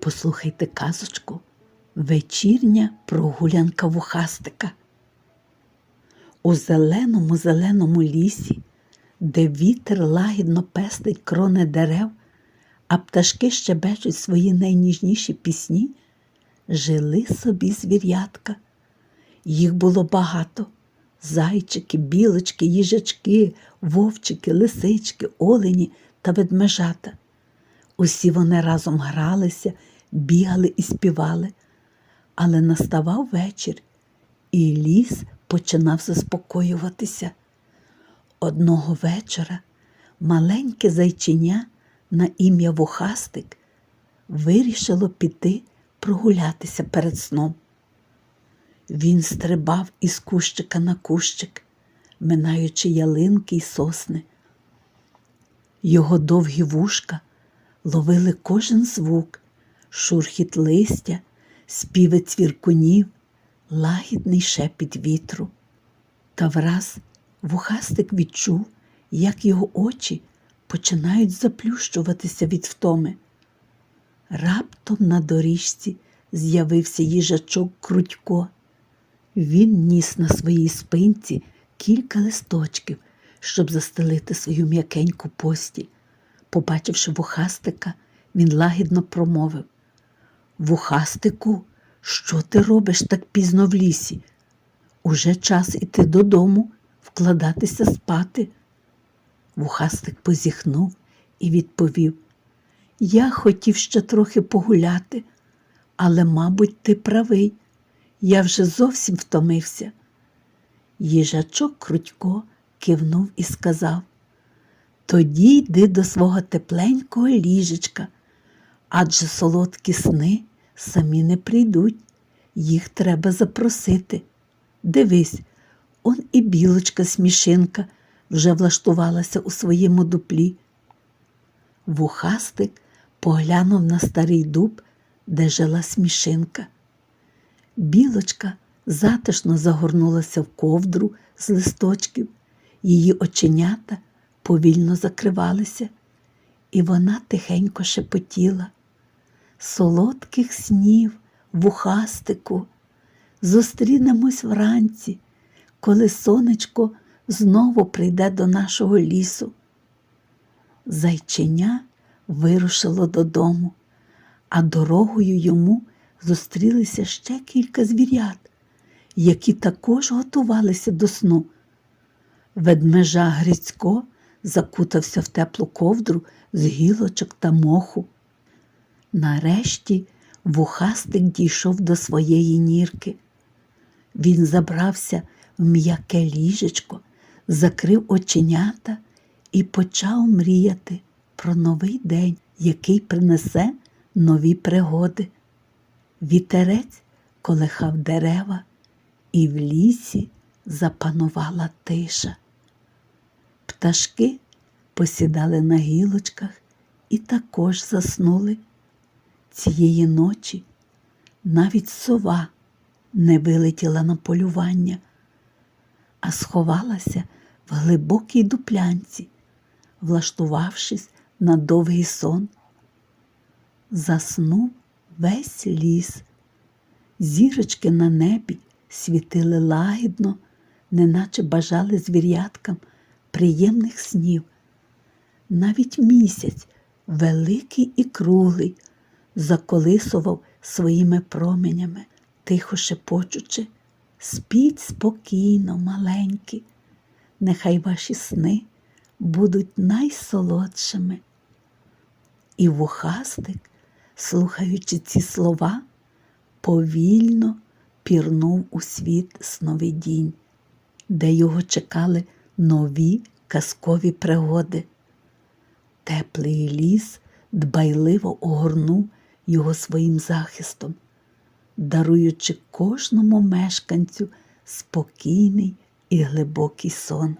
Послухайте казочку Вечірня прогулянка вухастика. У зеленому зеленому лісі, де вітер лагідно пестить крони дерев, а пташки щебечуть свої найніжніші пісні, жили собі звірятка. Їх було багато зайчики, білочки, їжачки, вовчики, лисички, олені та ведмежата. Усі вони разом гралися, бігали і співали, але наставав вечір, і ліс починав заспокоюватися. Одного вечора маленьке зайчиня на ім'я Вухастик вирішило піти прогулятися перед сном. Він стрибав із кущика на кущик, минаючи ялинки й сосни. Його довгі вушка ловили кожен звук, шурхіт листя, співи цвіркунів, лагідний шепіт вітру. Та враз вухастик відчув, як його очі починають заплющуватися від втоми. Раптом на доріжці з'явився їжачок Крутько. Він ніс на своїй спинці кілька листочків, щоб застелити свою м'якеньку постіль. Побачивши вухастика, він лагідно промовив Вухастику, що ти робиш так пізно в лісі? Уже час іти додому, вкладатися спати. Вухастик позіхнув і відповів Я хотів ще трохи погуляти, але, мабуть, ти правий. Я вже зовсім втомився. Їжачок Крутько кивнув і сказав Тоді йди до свого тепленького ліжечка, адже солодкі сни самі не прийдуть, їх треба запросити. Дивись, он і білочка смішинка вже влаштувалася у своєму дуплі. Вухастик поглянув на старий дуб, де жила смішинка. Білочка затишно загорнулася в ковдру з листочків, її оченята повільно закривалися, і вона тихенько шепотіла. Солодких снів, вухастику, зустрінемось вранці, коли сонечко знову прийде до нашого лісу. Зайченя вирушило додому, а дорогою йому зустрілися ще кілька звірят, які також готувалися до сну. Ведмежа Грицько закутався в теплу ковдру з гілочок та моху. Нарешті вухастик дійшов до своєї нірки. Він забрався в м'яке ліжечко, закрив оченята і почав мріяти про новий день, який принесе нові пригоди. Вітерець колихав дерева, і в лісі запанувала тиша. Пташки посідали на гілочках і також заснули. Цієї ночі навіть сова не вилетіла на полювання, а сховалася в глибокій дуплянці, влаштувавшись на довгий сон. Заснув весь ліс. Зірочки на небі світили лагідно, неначе бажали звіряткам приємних снів. Навіть місяць, великий і круглий, заколисував своїми променями, тихо шепочучи, спіть спокійно, маленькі, нехай ваші сни будуть найсолодшими. І вухастик слухаючи ці слова, повільно пірнув у світ сновидінь, де його чекали нові казкові пригоди. Теплий ліс дбайливо огорнув його своїм захистом, даруючи кожному мешканцю спокійний і глибокий сон.